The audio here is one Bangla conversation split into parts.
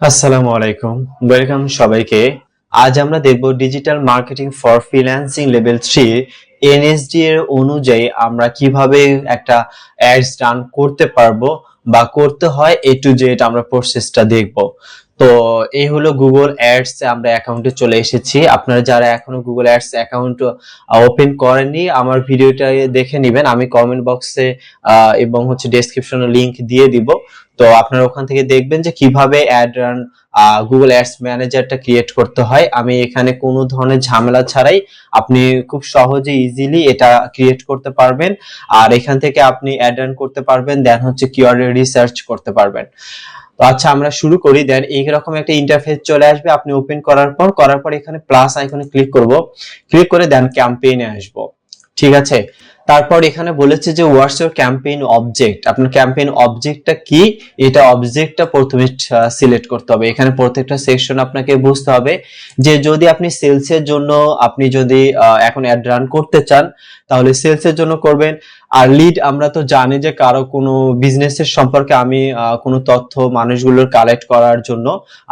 আসসালামু আলাইকুম। ওয়েলকাম সবাইকে। আজ আমরা দেখব digital marketing for freelancing level three NSD এর অনুযায়ী আমরা কীভাবে একটা অ্যাডস রান করতে পারব বা করতে হয় এ টু জেড আমরা প্রসেসটা দেখব। তো এই হলো গুগল অ্যাডস আমরা অ্যাকাউন্টে চলে এসেছি। আপনারা যারা এখনও গুগল অ্যাডস অ্যাকাউন্ট ওপেন করেননি, আমার ভিডিওটা দেখে নেবেন। আমি কমেন্ট বক্সে এবং হচ্ছে ডেসক্রিপশনে লিংক দিয়ে দিব। তো আপনারা ওখান থেকে দেখবেন যে কীভাবে অ্যাড রান গুগল অ্যাডস ম্যানেজারটা ক্রিয়েট করতে হয়। আমি এখানে কোনো ধরনের ঝামেলা ছাড়াই আপনি খুব সহজে ইজিলি এটা ক্রিয়েট করতে পারবেন। আর এখান থেকে আপনি অ্যাড রান করতে পারবেন দেন হচ্ছে কিওয়ার্ড রিসার্চ করতে পারবেন। তো আচ্ছা আমরা শুরু করি। দেন এইরকম একটা ইন্টারফেস চলে আসবে, আপনি ওপেন করার পর করার পর এখানে প্লাস আইকনে ক্লিক করব। ক্লিক করে দেন ক্যাম্পেইনে আসব। ঠিক আছে? তারপর এখানে বলেছে যে হোয়াটস ইউর ক্যাম্পেইন অবজেক্ট আপনার ক্যাম্পেইন অবজেক্টটা কি? এটা অবজেক্টটা প্রথমে সিলেক্ট করতে হবে। এখানে প্রত্যেকটা সেকশন আপনাকে বুঝতে হবে যে, যদি আপনি সেলসের জন্য, আপনি যদি এখন অ্যাড রান করতে চান, তাহলে সেলসের জন্য করবেন। আর লিড আমরা তো জানি যে, কারও কোনো বিজনেসের সম্পর্কে আমি কোনো তথ্য মানুষগুলোর কালেক্ট করার জন্য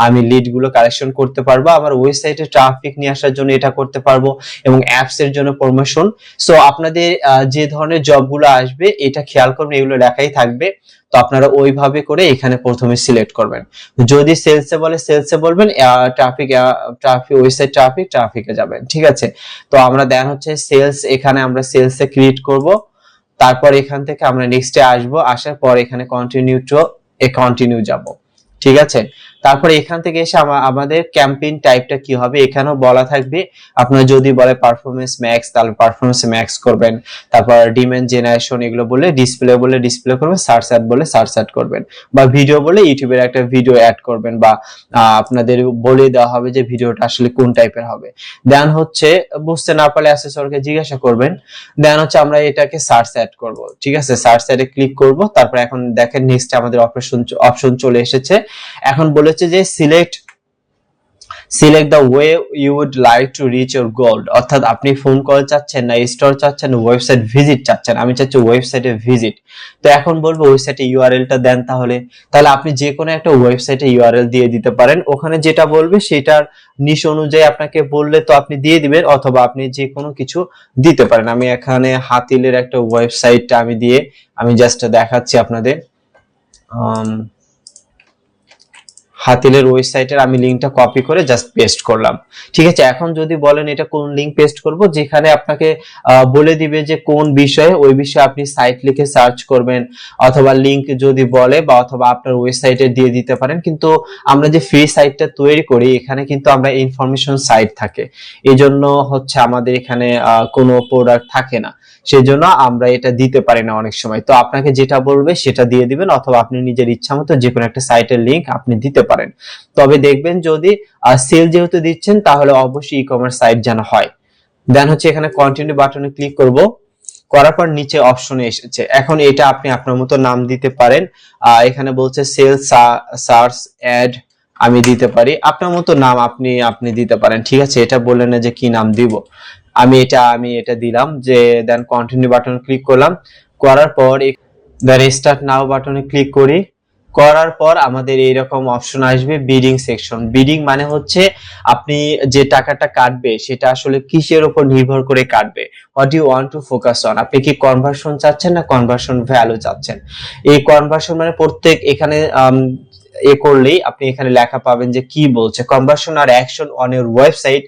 আমি লিডগুলো কালেকশন করতে পারব। আমার ওয়েবসাইটে ট্রাফিক নিয়ে আসার জন্য এটা করতে পারব এবং অ্যাপস এর জন্য প্রমোশন সো আপনাদের যে ধরনের জবগুলো আসবে, এটা খেয়াল করবেন এগুলো লেখাই থাকবে। তো আপনারা ওইভাবে করে এখানে প্রথমে সিলেক্ট করবেন। যদি সেলসে বলে সেলসে বলবেন ট্রাফিক ট্রাফিক ওয়েবসাইট ট্রাফিক ট্রাফিকে যাবেন, ঠিক আছে? তো আমরা দেন হচ্ছে সেলস এখানে আমরা সেলসে ক্রিয়েট করব। তারপর এখান থেকে আমরা নেক্সটে আসব, আসার পর এখানে কন্টিনিউ টু এ কন্টিনিউ যাব, ঠিক আছে? তারপরে এখান থেকে এসে আমাদের ক্যাম্পেইন টাইপটা কি হবে এখানেও বলা থাকবে। আপনার যদি বলে পারফরমেন্স ম্যাক্স তাহলে পারফরমেন্স ম্যাক্স করবেন। তারপর ডিমেন্ড জেনারেশন এগুলো বলে ডিসপ্লে বলে ডিসপ্লে করবেন সার্চ অ্যাড বলে সার্চ অ্যাড করবেন। বা ভিডিও বলে ইউটিউবের একটা ভিডিও অ্যাড করবেন বা আপনাদের বলে দেওয়া হবে যে ভিডিওটা আসলে কোন টাইপের হবে। দেন হচ্ছে, বুঝতে না পারলে অ্যাসেসরকে জিজ্ঞাসা করবেন। দেন হচ্ছে আমরা এটাকে সার্চ অ্যাড করব। ঠিক আছে? সার্চ অ্যাডে ক্লিক করব। তারপর এখন দেখেন নেক্সট আমাদের অপারেশন অপশন চলে এসেছে। এখন বলেছে যে select select the way you would like to reach your goal অর্থাৎ আপনি ফোন কল চাচ্ছেন না স্টোর চাচ্ছেন ওয়েবসাইট ভিজিট চাচ্ছেন, আমি চাচ্ছি ওয়েবসাইটে ভিজিট তো এখন বলব ওয়েবসাইটে ইউআরএলটা দেন তাহলে। তাহলে আপনি যে কোনো একটা ওয়েবসাইটে ইউআরএল দিয়ে দিতে পারেন। ওখানে যেটা বলবে সেটার নিশ অনুযায়ী আপনাকে বললে তো আপনি দিয়ে দিবেন, অথবা আপনি যে কোনো কিছু দিতে পারেন। আমি এখানে হাতিলের একটা ওয়েবসাইটটা আমি দিয়ে, আমি জাস্ট দেখাচ্ছি আপনাদের। হাতিলের ওয়েবসাইটের আমি লিংকটা কপি করে জাস্ট পেস্ট করলাম। ঠিক আছে? এখন যদি বলেন এটা কোন লিংক পেস্ট করব, যেখানে আপনাকে বলে দিবে যে কোন বিষয়ে, ওই বিষয়ে আপনি সাইট লিখে সার্চ করবেন, অথবা লিংক যদি বলে বা অথবা আপনার ওয়েবসাইটে দিয়ে দিতে পারেন। কিন্তু আমরা যে ফ্রি সাইটটা তৈরি করি, এখানে কিন্তু আমরা ইনফরমেশন সাইট থাকে। এই জন্য হচ্ছে আমাদের এখানে কোনো প্রোডাক্ট থাকে না। সেজন্য আমরা এটা দিতে পারি না অনেক সময়। তো আপনাকে যেটা বলবে সেটা দিয়ে দিবেন, অথবা আপনি নিজের ইচ্ছা মতো যে কোনো একটা সাইটের লিংক আপনি দিতে পারেন। তবে দেখবেন যদি সেল যেহেতু দিচ্ছেন, তাহলে অবশ্যই ই কমার্স সাইট যেন হয়। দেন হচ্ছে এখানে কন্টিনিউ বাটনে ক্লিক করব। করার পর নিচে অপশনে এসেছে। এখন এটা আপনি আপনার মতো নাম দিতে পারেন। এখানে বলছে সেল সার্চ অ্যাড আমি দিতে পারি। আপনার মতো নাম আপনি আপনি দিতে পারেন। ঠিক আছে, এটা বললেন না যে কি নাম দিব। আমি এটা আমি এটা দিলাম যে দেন কন্টিনিউ বাটনে ক্লিক করলাম। করার পর দেন স্টার্ট নাও বাটনে ক্লিক করি। করার পর আমাদের এইরকম অপশন আসবে বিডিং সেকশন বিডিং মানে হচ্ছে আপনি যে টাকাটা কাটবে, সেটা আসলে কিসের উপর নির্ভর করে কাটবে? What you want to focus on আপনি কি কনভার্সন চাচ্ছেন না কনভার্সন ভ্যালু চাচ্ছেন? এই কনভার্সন মানে প্রত্যেক এখানে এ করলেই আপনি এখানে লেখা পাবেন যে কি বলছে। Conversion R action on your website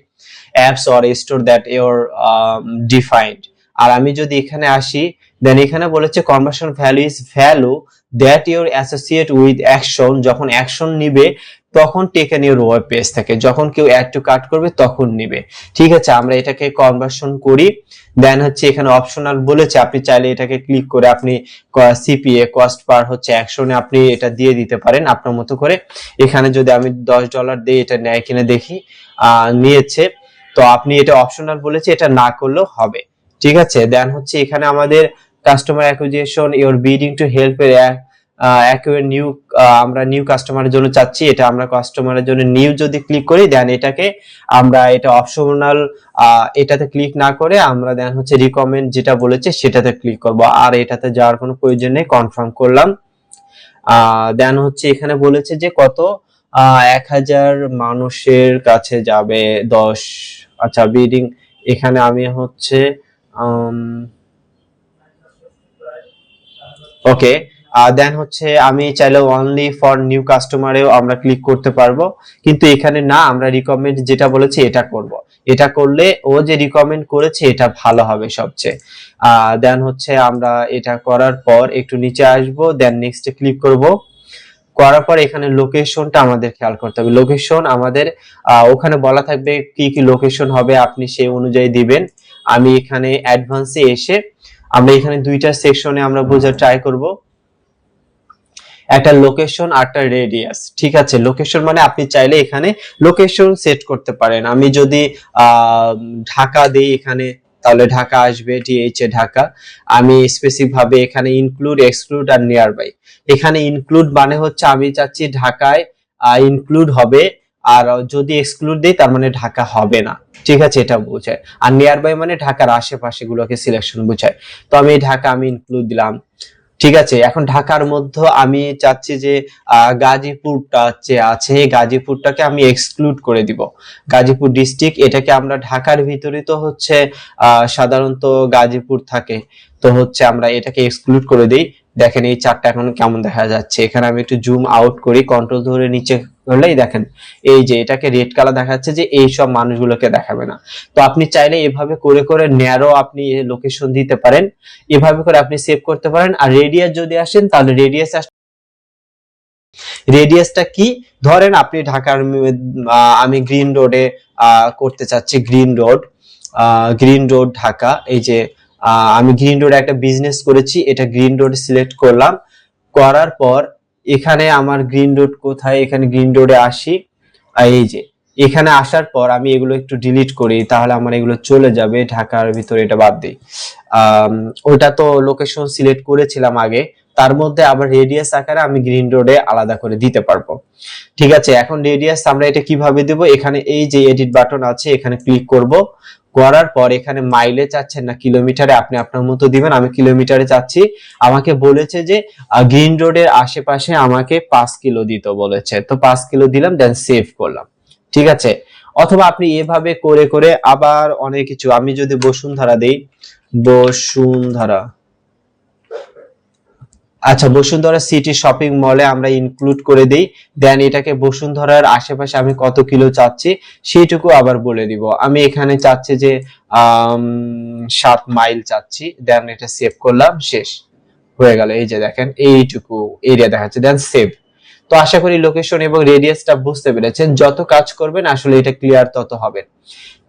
apps or store that your defined আর আমি যদি এখানে আসি দেন এখানে বলেছে conversion value is value that your associate with action যখন অ্যাকশন নিবে, তখন টেকেন ইউর ওয়েব পেজ থেকে। যখন কেউ অ্যাড টু কাট করবে, তখন নিবে। ঠিক আছে, আমরা এটাকে কনভার্সন করি। দেন হচ্ছে এখানে অপশনাল বলেছে, আপনি চাইলে এটাকে ক্লিক করে আপনি সিপিএ কস্ট পার হচ্ছে অ্যাকশনে আপনি এটা দিয়ে দিতে পারেন আপনার মতো করে। এখানে যদি আমি দশ ডলার দিয়ে এটা নেয় কিনে দেখি নিয়েছে। তো আপনি এটা অপশনাল বলেছে, এটা না করলেও হবে। ঠিক আছে দেন হচ্ছে এখানে আমাদের customer acquisition your bidding to help এর নিউ আমরা নিউ কাস্টমারের জন্য চাচ্ছি, এটা আমরা কাস্টমারের জন্য নিউ যদি ক্লিক করি দেন এটাকে আমরা এটা অপশনাল এটাতে ক্লিক না করে আমরা দেন হচ্ছে রিকমেন্ড যেটা বলেছে সেটাতে ক্লিক করব। আর এটাতে যাওয়ার কোনো প্রয়োজন নেই কনফার্ম করলাম। দেন হচ্ছে এখানে বলেছে যে কত? এক হাজার মানুষের কাছে যাবে দশ আচ্ছা বিডিং এখানে আমি হচ্ছে ওকে দেন হচ্ছে আমি চাইলে অনলি ফর নিউ কাস্টমারেও আমরা ক্লিক করতে পারব। কিন্তু এখানে না আমরা রিকমেন্ড যেটা বলেছি এটা করব। এটা করলে ও যে রিকমেন্ড করেছে এটা ভালো হবে সবচেয়ে। দেন হচ্ছে আমরা এটা করার পর একটু নিচে আসব দেন নেক্সটে ক্লিক করব। করার পর এখানে লোকেশনটা আমাদের খেয়াল করতে হবে। লোকেশন আমাদের আহ, ওখানে বলা থাকবে কি কি লোকেশন হবে আপনি সেই অনুযায়ী দিবেন। আমি এখানে অ্যাডভান্সে এসে আমরা এখানে দুইটা সেকশনে আমরা বোঝার ট্রাই করব। একটা লোকেশন আর একটা রেডিয়াস ঠিক আছে? লোকেশন মানে আপনি চাইলে এখানে লোকেশন সেট করতে পারেন। আমি যদি ঢাকা দিই এখানে, তাহলে ঢাকা আসবে ডিএইচ এ ঢাকা। আমি স্পেসিফিক ভাবে এখানে ইনক্লুড এক্সক্লুড আর নিয়ার বাই এখানে ইনক্লুড মানে হচ্ছে আমি চাচ্ছি ঢাকায় ইনক্লুড হবে। আর যদি এক্সক্লুড দিই, তার মানে ঢাকা হবে না। ঠিক আছে, এটা বোঝায়। আর নিয়ার বাই মানে ঢাকার আশেপাশে গুলোকে সিলেকশন বোঝায়। তো আমি ঢাকা আমি ইনক্লুড দিলাম। ঠিক আছে, এখন ঢাকার মধ্যে আমি চাচ্ছি যে গাজীপুরটা যে আছে গাজীপুরটাকে আমি এক্সক্লুড করে দিব। গাজীপুর ডিস্ট্রিক্ট এটাকে আমরা ঢাকার ভিতরে তো হচ্ছে সাধারণত গাজীপুর থাকে। তো হচ্ছে আমরা এটাকে এক্সক্লুড করে দিই। দেখেন এই চারটা এখন কেমন দেখা যাচ্ছে। এখানে আমি একটু জুম আউট করি কন্ট্রোল ধরে নিচে করলেই দেখেন, এই যে এটাকে রেড কালার দেখাচ্ছে যে এই সব মানুষগুলোকে দেখাবে না। তো আপনি চাইলে এভাবে করে করে ন্যারো আপনি লোকেশন দিতে পারেন, এভাবে করে আপনি সেভ করতে পারেন। আর রেডিয়াস যদি আসেন, তাহলে রেডিয়াস রেডিয়াসটা কি? ধরেন আপনি ঢাকার আমি গ্রিন রোডে করতে চাচ্ছি green road green road Dhaka. এই যে আমি গ্রিন রোডে একটা বিজনেস করেছি, এটা গ্রিন রোড সিলেক্ট করলাম। করার পর এখানে আমার গ্রিন রোড কোথায়? এখানে গ্রিন রোডে আসি। এই যে, এখানে আসার পর আমি এগুলো একটু ডিলিট করি, তাহলে আমার এগুলো চলে যাবে, ঢাকার ভিতরে এটা বাদ দিই। ওটা তো লোকেশন সিলেক্ট করেছিলাম আগে, তার মধ্যে আবার রেডিয়াস আকারে আমি গ্রিন রোডে আলাদা করে দিতে পারব। ঠিক আছে, এখন রেডিয়াস আমরা এটা কীভাবে দেব? এখানে এই যে এডিট বাটন আছে, এখানে ক্লিক করব। করার পর এখানে মাইলে চাচ্ছেন না কিলোমিটারে আপনি আপনার মতো দিবেন, আমি কিলোমিটারে চাচ্ছি। আমাকে বলেছে যে গ্রিন রোডের আশেপাশে আমাকে পাঁচ কিলো দিতে বলেছে। তো পাঁচ কিলো দিলাম দেন সেভ করলাম। ঠিক আছে? অথবা আপনি এভাবে করে করে আবার অনেক কিছু, আমি যদি বসুন্ধরা দেই, বসুন্ধরা। আচ্ছা বসুন্ধরা সিটি শপিং মলে আমরা ইনক্লুড করে দেই। দেন এটাকে বসুন্ধরার আশেপাশে আমি কত কিলো চাচ্ছি, সেইটুকু আবার বলে দিব। আমি এখানে চাচ্ছি যে সাত মাইল চাচ্ছি। দেন এটা সেভ করলাম, শেষ। হয়ে গেল। এই যে দেখেন, এইটুকু এরিয়া দেখাচ্ছে। দেন সেভ তো আশা করি লোকেশন এবং রেডিয়াসটা বুঝতে পেরেছেন। যত কাজ করবেন, আসলে এটা ক্লিয়ার তত হবে।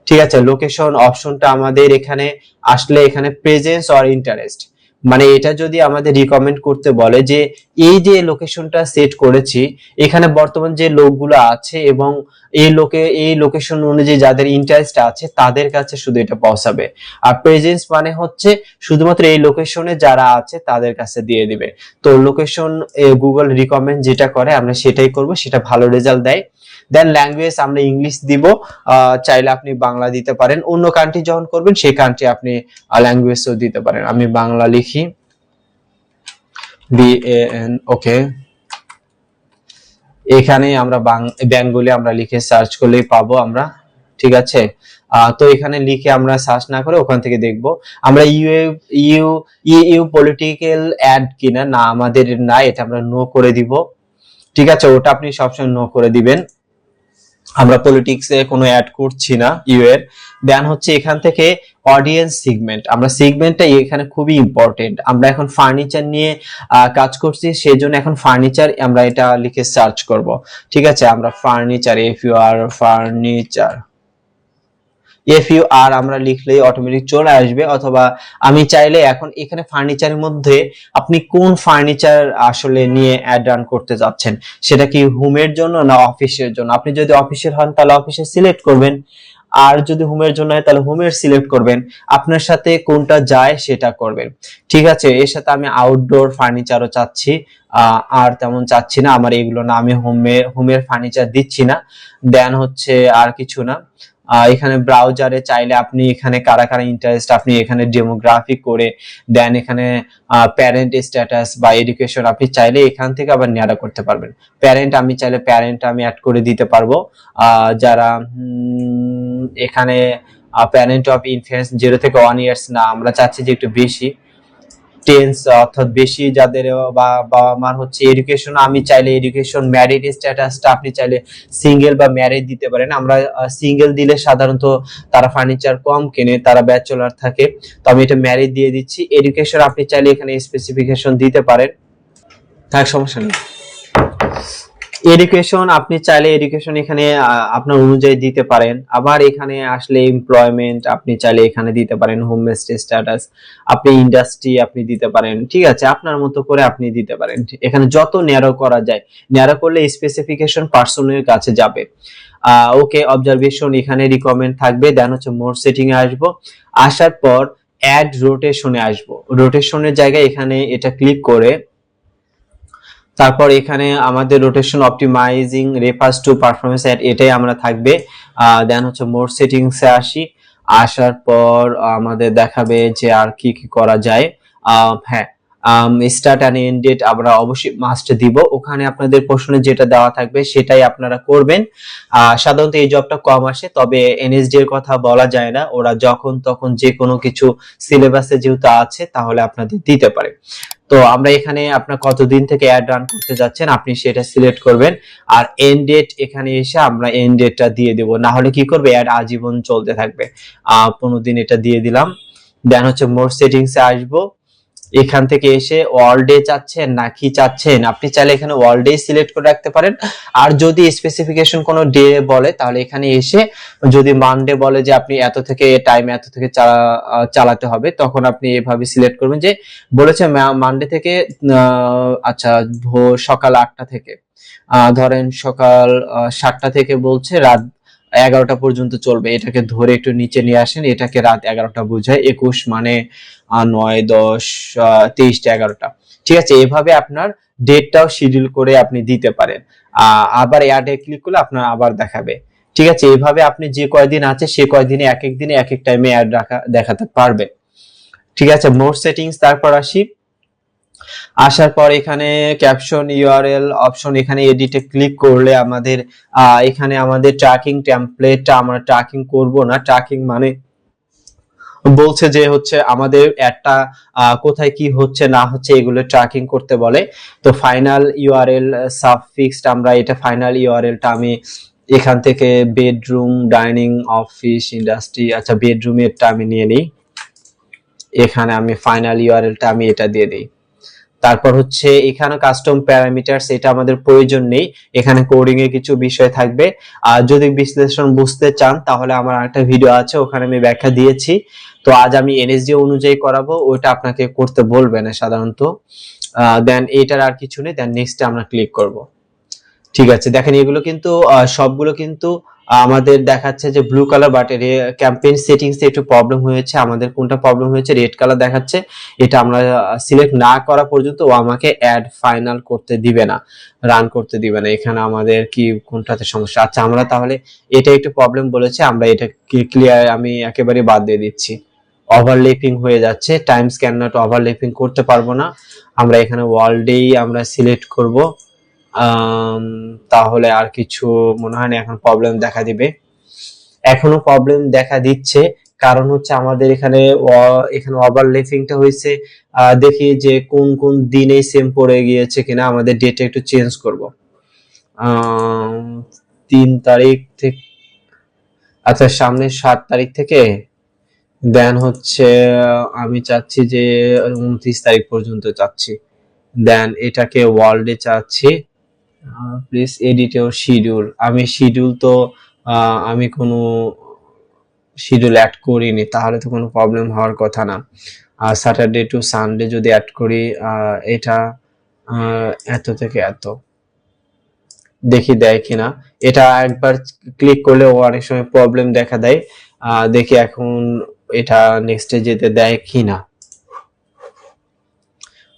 ঠিক আছে লোকেশন অপশনটা আমাদের এখানে আসলে এখানে প্রেজেন্স অর ইন্টারেস্ট মানে এটা যদি আমাদের রিকমেন্ড করতে বলে যে এই যে লোকেশনটা সেট করেছি, এখানে বর্তমান যে লোকগুলো আছে এবং এই লোকে, এই লোকেশন অনুযায়ী যাদের ইন্টারেস্ট আছে, তাদের কাছে শুধু এটা পৌঁছাবে। আর প্রেজেন্স মানে হচ্ছে শুধুমাত্র এই লোকেশনে যারা আছে, তাদের কাছে দিয়ে দিবে। তো লোকেশন গুগল রিকমেন্ড যেটা করে, আমরা সেটাই করব, সেটা ভালো রেজাল্ট দেয়। দেন ল্যাঙ্গুয়েজ আমরা ইংলিশ দিব চাইলে আপনি বাংলা দিতে পারেন। অন্য কান্ট্রি যখন করবেন, সেই কান্ট্রি আপনি ল্যাঙ্গুয়েজও দিতে পারেন। আমি বাংলা লিখি। বি এন ওকে এখানে আমরা বেঙ্গলি আমরা লিখে সার্চ করলেই পাবো আমরা, ঠিক আছে? তো এখানে লিখে আমরা সার্চ না করে ওখান থেকে দেখব। আমরা you you you political ad কিনা, না আমাদের না এটা আমরা নো করে দিব। ঠিক আছে, ওটা আপনি সবসময় নো করে দিবেন। আমরা পলিটিক্স কোনো অ্যাড করছি না ইউ এর। দেন হচ্ছে এখান থেকে অডিয়েন্স সিগমেন্ট আমরা সিগমেন্টটা এখানে খুবই ইম্পর্টেন্ট আমরা এখন ফার্নিচার নিয়ে কাজ করছি সেই জন্য এখন ফার্নিচার আমরা এটা লিখে সার্চ করব। ঠিক আছে? আমরা furniture F U R furniture F U R আমরা লিখলেই অটোমেটিক চলে আসবে, অথবা আমি চাইলে এখন এখানে ফার্নিচারের মধ্যে আপনি কোন ফার্নিচার আসলে নিয়ে অ্যাড রান করতে যাচ্ছেন? সেটা কি হোমের জন্য না অফিসের জন্য? আপনি যদি অফিসের হন, তাহলে অফিসে সিলেক্ট করবেন। আর যদি হোমের জন্য হয়, তাহলে হোমের সিলেক্ট করবেন। আপনার সাথে কোনটা যায়, সেটা করবেন। ঠিক আছে, এর সাথে আমি আউটডোর ফার্নিচারও চাচ্ছি। আর তেমন চাচ্ছি না, আমার এগুলো না, আমি হোমে হোমের ফার্নিচার দিচ্ছি না। দেন হচ্ছে আর কিছু না। এখানে ব্রাউজারে চাইলে আপনি এখানে কারা কারা ইন্টারেস্ট আপনি এখানে ডেমোগ্রাফি করে দেন, এখানে প্যারেন্ট স্ট্যাটাস বা এডুকেশন আপনি চাইলে এখান থেকে আবার নেড়া করতে পারবেন। প্যারেন্ট আমি চাইলে প্যারেন্ট আমি অ্যাড করে দিতে পারব। যারা এখানে প্যারেন্ট অফ ইনফ্লুয়েন্স জিরো থেকে ওয়ান ইয়ার্স না, আমরা চাচ্ছি যে একটু বেশি। টেন্স অর্থাৎ বেশি যাদের বা বাবা মার হচ্ছে এডুকেশন আমি চাইলে এডুকেশন ম্যারিড স্ট্যাটাসটা আপনি চাইলে সিঙ্গেল বা ম্যারিড দিতে পারেন। আমরা সিঙ্গেল দিলে সাধারণত তারা ফার্নিচার কম কেনে, তারা ব্যাচেলার থাকে। তো আমি এটা ম্যারিড দিয়ে দিচ্ছি। এডুকেশন আপনি চাইলে এখানে স্পেসিফিকেশন দিতে পারেন। থাক, সমস্যা নেই। এডুকেশন আপনি চাইলে এডুকেশন এখানে আপনার অনুযায়ী দিতে পারেন। আবার এখানে আসলে এমপ্লয়মেন্ট আপনি চাইলে এখানে দিতে পারেন হোম স্ট্যাটাস আপনি ইন্ডাস্ট্রি আপনি দিতে পারেন, ঠিক আছে? আপনার মতো করে আপনি দিতে পারেন। এখানে যত ন্যারো করা যায় ন্যারো করলে স্পেসিফিকেশন পার্সনের কাছে যাবে। ওকে অবজারভেশন এখানে রিকমেন্ড থাকবে দেন হচ্ছে মোর সেটিং এ আসব। আসার পর অ্যাড রোটেশনে আসব। রোটেশনের জায়গায় এখানে এটা ক্লিক করে তারপর এখানে আমাদের rotation optimising refers to performance at এটাই আমরা থাকবে। দেন হচ্ছে মোর সেটিংস আসি। আসার পর আমাদের দেখাবে যে আর কি কি করা যায়। হ্যাঁ স্টার্ট অ্যান্ড এন্ড ডেট আমরা অবশ্যই মাস্ট দিব। ওখানে আপনাদের প্রশ্নে যেটা দেওয়া থাকবে সেটাই আপনারা করবেন। সাধারণত এই জবটা কম আসে, তবে এনএসডি এর কথা বলা যায় না। ওরা যখন তখন যে কোনো কিছু সিলেবাসে যেহেতু আছে, তাহলে আপনাদের দিতে পারে। তো আমরা এখানে আপনার কতদিন থেকে অ্যাড রান করতে যাচ্ছেন আপনি সেটা সিলেক্ট করবেন। আর এন্ড ডেট এখানে এসে আমরা এন্ড ডেটটা দিয়ে দেব। না হলে কি করবে? অ্যাড আজীবন চলতে থাকবে। পনেরো দিন এটা দিয়ে দিলাম। দেন হচ্ছে মোর সেটিংসে আসব। এখান থেকে এসে অল ডে চাচ্ছেন না কি চাচ্ছেন? আপনি চাইলে এখানে অল ডে সিলেক্ট করে রাখতে পারেন। আর যদি স্পেসিফিকেশন কোনো ডে বলে, তাহলে এখানে এসে যদি মানডে বলে যে আপনি এত থেকে টাইম এত থেকে চালা- চালাতে হবে, তখন আপনি এভাবে সিলেক্ট করবেন যে বলেছে মানডে থেকে আচ্ছা ভোর সকাল আটটা থেকে ধরেন সকাল সাতটা থেকে বলছে, রাত এগারোটা পর্যন্ত চলবে। এটাকে ধরে একটু নিচে নিয়ে আসেন। এটাকে রাত এগারোটা বোঝায়। একুশ মানে নয়, দশ তেইশটা এগারোটা। ঠিক আছে, এভাবে আপনার ডেটটাও শিডিউল করে আপনি দিতে পারেন। আবার অ্যাডে ক্লিক করলে আপনার আবার দেখাবে। ঠিক আছে, এভাবে আপনি যে কয়দিন আছে, সে কয়দিনে এক এক দিনে এক এক টাইমে অ্যাড রাখা, দেখাতে পারবেন। ঠিক আছে মোর সেটিংস তারপর আসি। আসার পর এখানে ক্যাপশন ইউআরএল অপশন এখানে এডিটে ক্লিক করলে আমাদের এখানে আমাদের ট্র্যাকিং টেমপ্লেটটা আমরা ট্র্যাকিং করব না। ট্র্যাকিং মানে বলছে যে হচ্ছে আমাদের একটা কোথায় কি হচ্ছে না হচ্ছে এগুলো ট্র্যাকিং করতে বলে। তো ফাইনাল ইউআরএল সাবফিক্সড আমরা এটা ফাইনাল ইউআরএলটা আমি এখান থেকে বেডরুম ডাইনিং অফিস ইন্ডাস্ট্রি আচ্ছা বেডরুমেরটা আমি নিয়ে নিই। এখানে আমি ফাইনাল ইউআরএলটা আমি এটা দিয়ে দিই। তারপর হচ্ছে এখানে কাস্টম প্যারামিটারস এটা আমাদের প্রয়োজন নেই। এখানে কোডিং এর কিছু বিষয় থাকবে। আর যদি বিশ্লেষণ বুঝতে চান, তাহলে আমার একটা ভিডিও আছে, ওখানে আমি ব্যাখ্যা দিয়েছি। তো আজ আমি এনএসডি অনুযায়ী করাবো, ওইটা আপনাকে করতে বলবে না সাধারণত। দেন এটার আর কিছু নেই দেন নেক্সটে আমরা ক্লিক করব। ঠিক আছে, দেখেন এগুলো কিন্তু সবগুলো কিন্তু আমাদের দেখাচ্ছে যে blue colour but campaign settings একটু প্রবলেম হয়েছে, আমাদের কোনটা প্রবলেম হয়েছে রেড কালার দেখাচ্ছে, এটা আমরা সিলেক্ট না করা পর্যন্ত ও আমাকে অ্যাড ফাইনাল করতে দিবে না রান করতে দিবে না, এখানে আমাদের কি, কোনটাতে সমস্যা? আচ্ছা আমরা তাহলে এটা একটু প্রবলেম বলেছে, আমরা এটা ক্লিয়ার আমি একেবারে বাদ দিয়ে দিচ্ছি। ওভারলেপিং হয়ে যাচ্ছে টাইম স্ক্যান নট ওভারলেপিং করতে পারব না, আমরা এখানে ওয়ার্ল্ডেই আমরা সিলেক্ট করব। তাহলে আর কিছু মনে হয় না, এখন প্রবলেম দেখা দিবে। এখনও প্রবলেম দেখা দিচ্ছে, কারণ হচ্ছে আমাদের এখানে এখানে ওভারলেপিংটা হয়েছে। দেখি যে কোন কোন দিনে সেম পড়ে গিয়েছে কিনা, আমাদের ডেটা একটু চেঞ্জ করব। তিন তারিখ থেকে আচ্ছা সামনে সাত তারিখ থেকে? দেন হচ্ছে, আমি চাচ্ছি যে, উনত্রিশ তারিখ পর্যন্ত চাচ্ছি। দেন এটাকে ওয়ার্ল্ডে চাচ্ছি। প্লিজ এডিট ইউর শিডিউল আমি শিডিউল তো আমি কোনো শিডিউল অ্যাড করিনি, তাহলে তো কোনো প্রবলেম হওয়ার কথা না। আর স্যাটারডে টু সানডে যদি অ্যাড করি এটা এত থেকে এত। দেখি দেয় কিনা। এটা একবার ক্লিক করলে অনেক সময় প্রবলেম দেখা দেয়। দেখি এখন এটা নেক্সটে যেতে দেয় কিনা।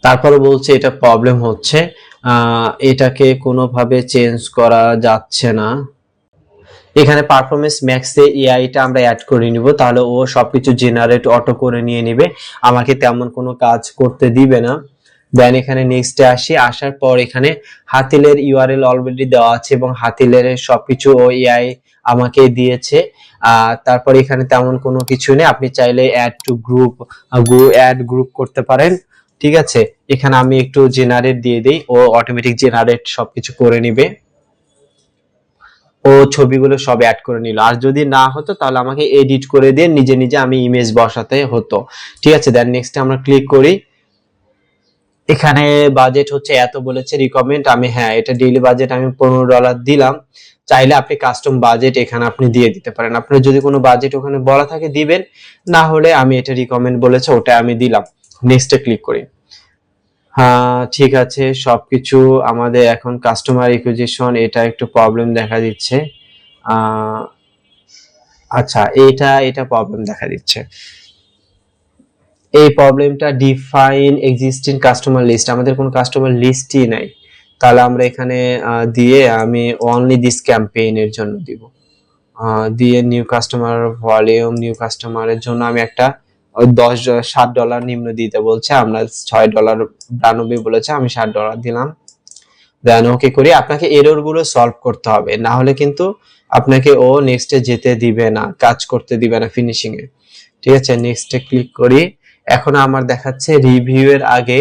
তারপরে বলছে এটা প্রবলেম হচ্ছে। এটাকে কোনোভাবে চেঞ্জ করা যাচ্ছে না। এখানে পারফরমেন্স ম্যাক্সে এআইটা আমরা অ্যাড করে নিব, তাহলে ও সবকিছু জেনারেট অটো করে নিয়ে নিবে। আমাকে তেমন কোনো কাজ করতে দিবে না। দেন এখানে নেক্সটে আসি, আসার পর এখানে হাতিলের ইউআরএল অলরেডি দেওয়া আছে এবং হাতিলের সবকিছু ও এআই আমাকে দিয়েছে। তারপর এখানে তেমন কোনো কিছু নেই, আপনি চাইলে add to group add group করতে পারেন। ঠিক আছে? এখানে আমি একটু জেনারেট দিয়ে দিই, ও অটোমেটিক জেনারেট সবকিছু করে নিবে। ও ছবিগুলো সব অ্যাড করে নিল। আর যদি না হতো, তাহলে আমাকে এডিট করে দিয়ে নিজে নিজে আমি ইমেজ বসাতে হতো। ঠিক আছে? দেন নেক্সট আমরা ক্লিক করি। এখানে বাজেট হচ্ছে এত বলেছে রিকমেন্ড আমি হ্যাঁ এটা ডেইলি বাজেট আমি পনেরো ডলার দিলাম। চাইলে আপনি কাস্টম বাজেট এখানে আপনি দিয়ে দিতে পারেন। আপনার যদি কোনো বাজেট ওখানে বলা থাকে দিবেন, না হলে আমি এটা রিকমেন্ড বলেছে, ওটা আমি দিলাম। নেক্সটে ক্লিক করি। হ্যাঁ ঠিক আছে, সবকিছু আমাদের এখন কাস্টমার ইকুইজিশন এটা একটু প্রবলেম দেখা দিচ্ছে। আচ্ছা এটা এটা প্রবলেম দেখা দিচ্ছে। এই প্রবলেমটা ডিফাইন এক্সিস্টিং কাস্টমার লিস্ট আমাদের কোনো কাস্টমার লিস্টই নাই। তাহলে আমরা এখানে দিয়ে আমি অনলি দিস ক্যাম্পেইনের জন্য দিব। দিয়ে নিউ কাস্টমার ভলিউম নিউ কাস্টমারের জন্য আমি একটা ওই দশ ষাট ডলার নিম্ন দিতে বলছে, আমরা ছয় ডলার বিরানব্বই বলেছে, আমি ষাট ডলার দিলাম। দেন ওকে করি, আপনাকে এররগুলো সলভ করতে হবে, না হলে কিন্তু আপনাকে ও নেক্সটে যেতে দিবে না, কাজ করতে দিবে না ফিনিশিং এ। ঠিক আছে নেক্সটে ক্লিক করি, এখন আমার দেখাচ্ছে রিভিউ এর আগে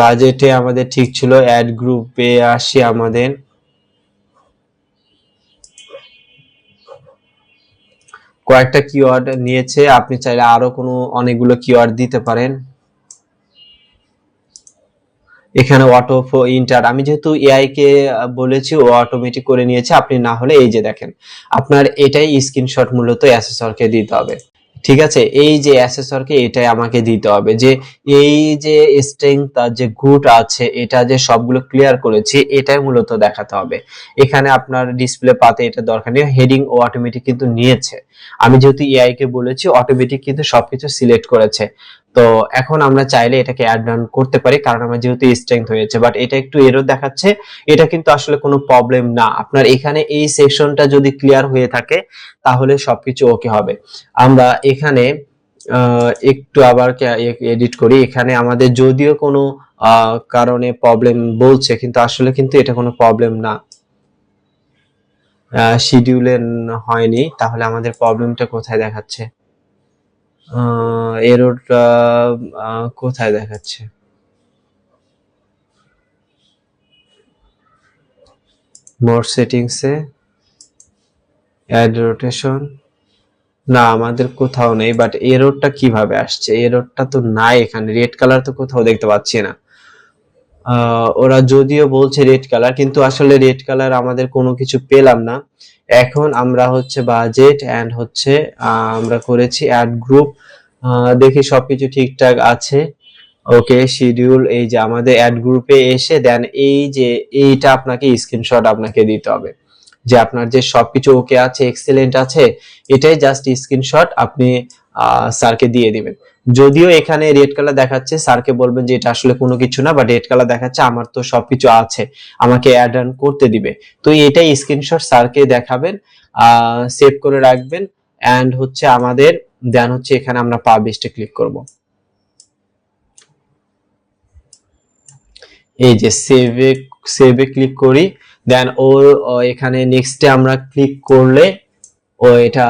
বাজেটে আমাদের ঠিক ছিল অ্যাড গ্রুপে আসি আমাদের। কয়েকটা কিওয়ার্ড নিয়েছে, আপনি চাইলে আরও কোনো অনেকগুলো কিওয়ার্ড দিতে পারেন। এখানে অটো ইন্টার আমি যেহেতু এআই কে বলেছি, ও অটোমেটিক করে নিয়েছে, আপনি না হলে এই যে দেখেন, আপনার এটাই স্ক্রিনশট মূলত অ্যাসেসরকে দিতে হবে। ঠিক আছে? এই যে অ্যাসেসরকে এটাই আমাকে দিতে হবে যে এই যে স্ট্রিং তার যে গুড আছে, এটা যে সবগুলো ক্লিয়ার করেছি, এটাই মূলত দেখাতে হবে। এখানে আপনার ডিসপ্লে পাতে এটা দরকার নেই হেডিং ও অটোমেটিক কিন্তু নিয়েছে। আমি যেহেতু এআই কে বলেছি অটোমেটিক কিন্তু সবকিছু সিলেক্ট করেছে। তো এখন আমরা চাইলে এটাকে অ্যাড ডাউন করতে পারি, কারণ আমার যেহেতু স্ট্রেংথ হয়েছে বাট এটা একটু এরর দেখাচ্ছে। এটা কিন্তু আসলে কোনো প্রবলেম না। আপনার এখানে এই সেকশনটা যদি ক্লিয়ার হয়ে থাকে, তাহলে সবকিছু ওকে হবে। আমরা এখানে একটু আবার এডিট করি। এখানে আমাদের যদিও কোনো কারণে প্রবলেম বলছে, কিন্তু আসলে কিন্তু এটা কোনো প্রবলেম না। শিডিউলে হয়নি, তাহলে আমাদের প্রবলেমটা কোথায় দেখাচ্ছে? এরোটা কোথায় দেখাচ্ছে? মোর সেটিংসে অ্যাড রোটেশন না, আমাদের কোথাও নেই বাট এরোরটা কীভাবে আসছে? এরোরটা তো নাই এখানে রেড কালার তো কোথাও দেখতে পাচ্ছি না। ওরা যদিও বলছে রেড কালার কিন্তু আসলে রেড কালার আমাদের কোনো কিছু পেলাম না। এখন আমরা হচ্ছে বাজেট অ্যান্ড হচ্ছে আমরা করেছি অ্যাড গ্রুপ দেখি সবকিছু ঠিকঠাক আছে। ওকে শিডিউল এই যে আমাদের অ্যাড গ্রুপে এসে দেন এই যে এইটা আপনাকে স্ক্রিনশট আপনাকে দিতে হবে। যে আপনার যে সবকিছু ওকে আছে এক্সেলেন্ট আছে, এটাই জাস্ট স্ক্রিনশট আপনি স্যারকে দিয়ে দিবেন। যদিও এখানে রেড কালার দেখাচ্ছে, স্যারকে বলবেন যে এটা আসলে কোনো কিছু না বাট রেড কালার দেখাচ্ছে, আমার তো সবকিছু আছে, আমাকে অ্যাড অন করতে দিবে। তো এটাই স্ক্রিনশট স্যারকে দেখাবেন সেভ করে রাখবেন এন্ড হচ্ছে আমাদের দেন হচ্ছে এখানে আমরা পাবলিশে ক্লিক করব। এই যে সেভে সেভে ক্লিক করি দেন ওর এখানে নেক্সটে আমরা ক্লিক করলে ও এটা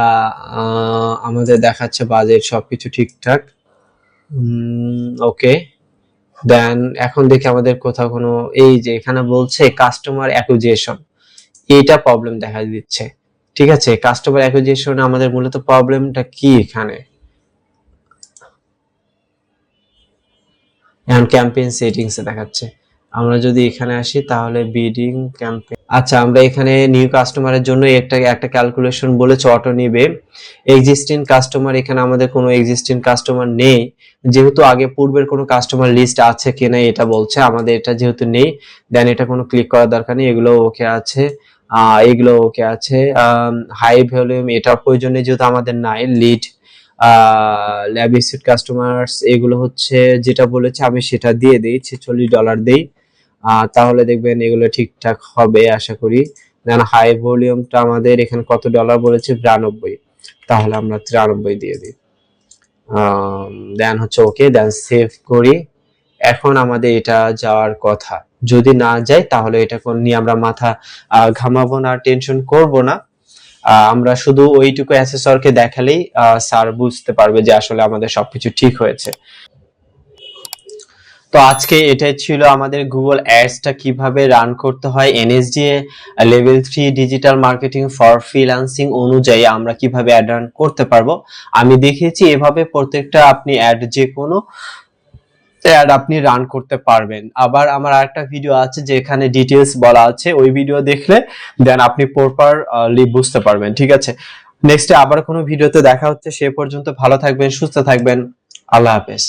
আমাদের দেখাচ্ছে বাজেট সবকিছু ঠিকঠাক। ওকে। দেন এখন দেখি আমাদের কোথাও কোনো, এই যে এখানে বলছে কাস্টমার অ্যাকুজিশন এইটা প্রবলেম দেখা দিচ্ছে। ঠিক আছে? কাস্টমার অ্যাকুজিশন আমাদের মূলত প্রবলেমটা কি এখানে? এখন ক্যাম্পেইন সেটিংসে দেখাচ্ছে। আমরা যদি এখানে আসি তাহলে বিডিং ক্যাম্পেইন আচ্ছা আমরা এখানে নিউ কাস্টমারের জন্য একটা একটা ক্যালকুলেশন বলেছে অটো নিবে। এক্সিস্টিং কাস্টমার এখানে আমাদের কোনো এক্সিস্টিং কাস্টমার নেই। যেহেতু আগে পূর্বের কোনো কাস্টমার লিস্ট আছে কিনা এটা বলছে, আমাদের এটা যেহেতু নেই দেন এটা কোনো ক্লিক করার দরকার নেই, এগুলো ওকে আছে। এগুলো ওকে আছে হাই ভলিউম এটা প্রয়োজনে যেহেতু আমাদের নাই লিড ল্যাবিসিড কাস্টমার্স এগুলো হচ্ছে যেটা বলেছে, আমি সেটা দিয়ে দিই, ছেচল্লিশ ডলার দেই। তাহলে দেখবেন এগুলো ঠিকঠাক হবে, আশা করি। দেন হাই ভলিউমটা আমাদের এখানে কত ডলার বলেছে? বিরানব্বই তাহলে আমরা তিরানব্বই দিয়ে দিই। দেন হচ্ছে ওকে দেন সেভ করি। এখন আমাদের এটা যাওয়ার কথা। যদি না যায় তাহলে এটা কোন নিয়ে আমরা মাথা ঘামাবো না টেনশন করব না। আমরা শুধু ওইটুকু অ্যাসেসরকে দেখালেই স্যার বুঝতে পারবে যে আসলে আমাদের সবকিছু ঠিক হয়েছে। তো আজকে এটাই ছিল আমাদের গুগল অ্যাডসটা কীভাবে রান করতে হয় NSDA level three digital marketing for freelancing অনুযায়ী আমরা কীভাবে অ্যাড রান করতে পারব। আমি দেখিয়েছি এভাবে প্রত্যেকটা আপনি অ্যাড যে কোনো অ্যাড আপনি রান করতে পারবেন। আবার আমার আরেকটা ভিডিও আছে যেখানে ডিটেলস বলা আছে, ওই ভিডিও দেখলে দেন আপনি প্রপারলি বুঝতে পারবেন, ঠিক আছে? নেক্সটে আবার কোনো ভিডিওতে দেখা হচ্ছে, সে পর্যন্ত ভালো থাকবেন, সুস্থ থাকবেন, আল্লাহ হাফেজ।